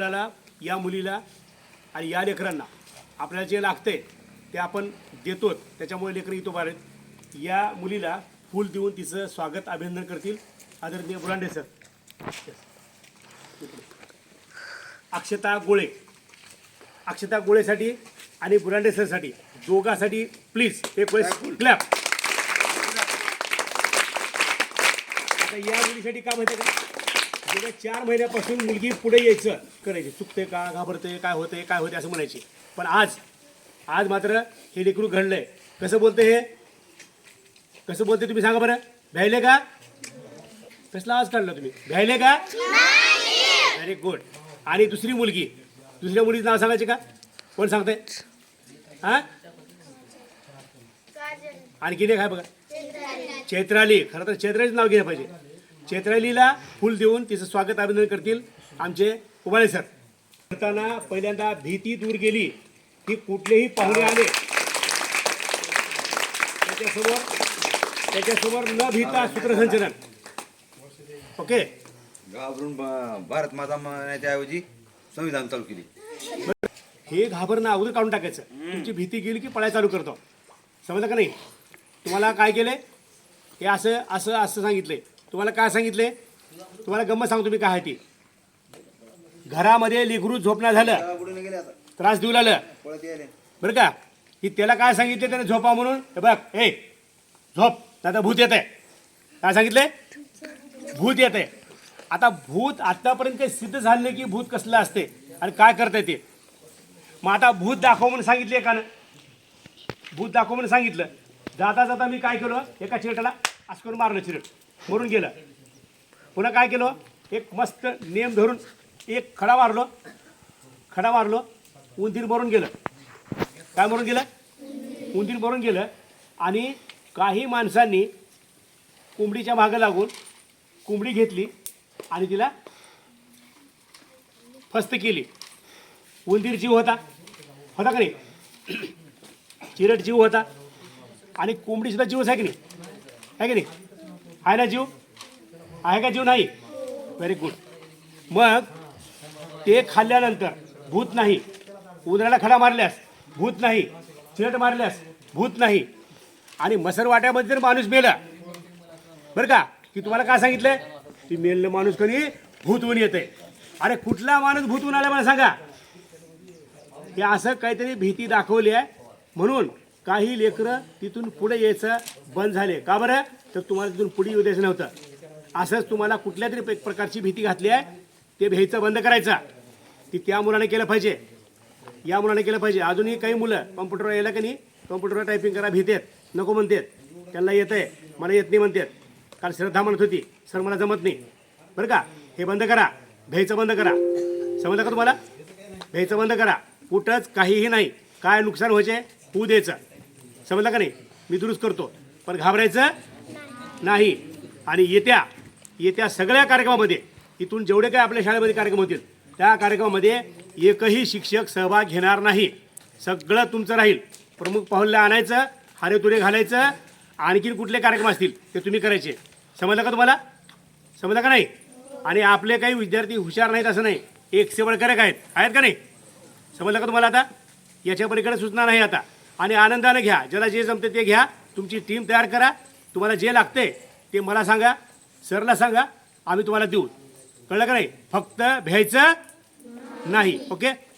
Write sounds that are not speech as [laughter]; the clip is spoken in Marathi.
मुलाला या मुलीला आणि या लेकरांना आपल्याला जे लागतंय ते आपण देतो त्याच्यामुळे लेकरं उभा आहेत या मुलीला फूल देऊन तिचं स्वागत अभिनंदन करतील. आदरणीय बुलांडे सर. अक्षता गोळे. अक्षता गोळेसाठी आणि बुरांडे सरसाठी दोघांसाठी प्लीज एक वेळेस क्लॅप आता या मुलीसाठी काय माहिती का? गेल्या चार महिन्यापासून मुलगी पुढे यायचं करायची. चुकते का घाबरते काय होते काय होते असं म्हणायची. पण आज आज मात्र हे लेकरू घडलंय. कसं बोलते हे? कसं बोलते तुम्ही सांगा बरं. भ्यायले का? कसला आवाज काढला तुम्ही. भ्यायले का? व्हेरी गुड आणि दुसरी मुलगी. दुसऱ्या मुलीचं नाव सांगायचे का? कोण सांगते हा? आणखीन एक आहे बघा. चैत्राली. खरं तर चैत्रालीचं नाव घ्यायला पाहिजे. चैत्रालीला फुल देऊन तिचं स्वागत अभिनंदन करतील आमचे उबाळे सर. करताना पहिल्यांदा भीती दूर गेली की कुठलेही पाहुणे आले. त्याच्यासमोर त्याच्यासमोर न भीता सूत्रसंचलन. ओके? घाबरून ब- भारत माता म्हणण्याच्या ऐवजी संविधान चालू केली. हे घाबरणं अगोदर काढून टाकायचं. तुमची भीती गेली की पळायला चालू करतो. समजलं का नाही? तुम्हाला काय केलंय? हे असं असं असं सांगितलंय. तुम्हाला काय सांगितलंय तुम्हाला गंमत सांगतो मी काय ती घरामध्ये लेकरू झोपणं झालं त्रास देऊ लागलं. बरं का? की त्याला काय सांगितले त्याने झोपा म्हणून? बघ ए झोप. आता भूत येत आहे. काय सांगितलंय भूत येत आहे. आता भूत आतापर्यंत काही सिद्ध झालं की भूत कसलं असते आणि काय करताय ते? मग आता भूत दाखव म्हणून सांगितले का भूत दाखव म्हणून सांगितलं. जाता जाता मी काय केलं? एका चिरटाला असं करून मारलं चिरट मरून गेलं. पुन्हा काय केलं? एक मस्त नेम धरून एक खडा मारलो. खडा मारलो. उंदीर मरून गेलं. काय मरून गेलं? उंदीर मरून गेलं. आणि काही माणसांनी कोंबडीच्या मागं लागून कोंबडी घेतली आणि तिला फस्त केली. उंदीर जीव होता. होता का नाही? [clears throat] चिरट जीव होता. आणि कोंबडीसुद्धा जीवच आहे की नाही? आहे की नाही? आहे ना जीव। आहे का जीव नाही? व्हेरी गुड मग ते खाल्ल्यानंतर भूत नाही. उंदराला खडा मारल्यास भूत नाही. चिरट मारल्यास भूत नाही. आणि मसर वाट्यामध्ये जर माणूस मेला बरं का? की तुम्हाला काय सांगितलंय? ती मेलेलं माणूस कधी? भूतवून येते अरे कुठला माणूस भूतवून आला मला सांगा? हे असं काहीतरी भीती दाखवली आहे. म्हणून काही लेकरं तिथून पुढे यायचं बंद झाले. का बरं? तर तुम्हाला तिथून पुढे येऊ द्यायचं नव्हतं. असंच तुम्हाला कुठल्या तरी एक प्रकारची भीती घातली आहे ते भ्यायचं बंद करायचं. ती त्या मुलाने केलं पाहिजे. या मुलाने केलं पाहिजे. अजूनही काही मुलं कॉम्प्युटरवर यायला की नाही? कॉम्प्युटरवर टायपिंग करा भीतेत नको म्हणतात. त्यांना येतं आहे. मला येत नाही म्हणतात. काल श्रद्धा म्हणत होती. सर मला जमत नाही. बरं का? हे बंद करा. भ्यायचं बंद करा. समजलं का तुम्हाला? भ्यायचं बंद करा. कुठंच काहीही नाही. काय नुकसान व्हायचे? होऊ द्यायचं. समजलं का नाही? मी दुरुस्त करतो. पण घाबरायचं नाही. आणि येत्या येत्या सगळ्या कार्यक्रमामध्ये इथून जेवढे काही आपल्या शाळेमध्ये कार्यक्रम होतील त्या कार्यक्रमामध्ये एकही शिक्षक सहभाग घेणार नाही. सगळं तुमचं राहील. प्रमुख पाहुणला आणायचं हारे तुरे घालायचं आणखीन कुठले कार्यक्रम असतील ते तुम्ही करायचे. समजलं का तुम्हाला? समजलं का नाही? आणि आपले काही विद्यार्थी हुशार नाहीत असं नाही. एक सेवळकरक आहेत. आहेत का नाही? समजलं का तुम्हाला आता? याच्या पलीकडे सूचना नाही आता. आणि आनंदाने घ्या. ज्याला जे जमते ते घ्या. तुमची टीम तयार करा. तुम्हाला जे लागते ते मला सांगा. सरला सांगा. आम्ही तुम्हाला देऊ. कळलं का नाही? फक्त भ्यायचं नाही. ओके?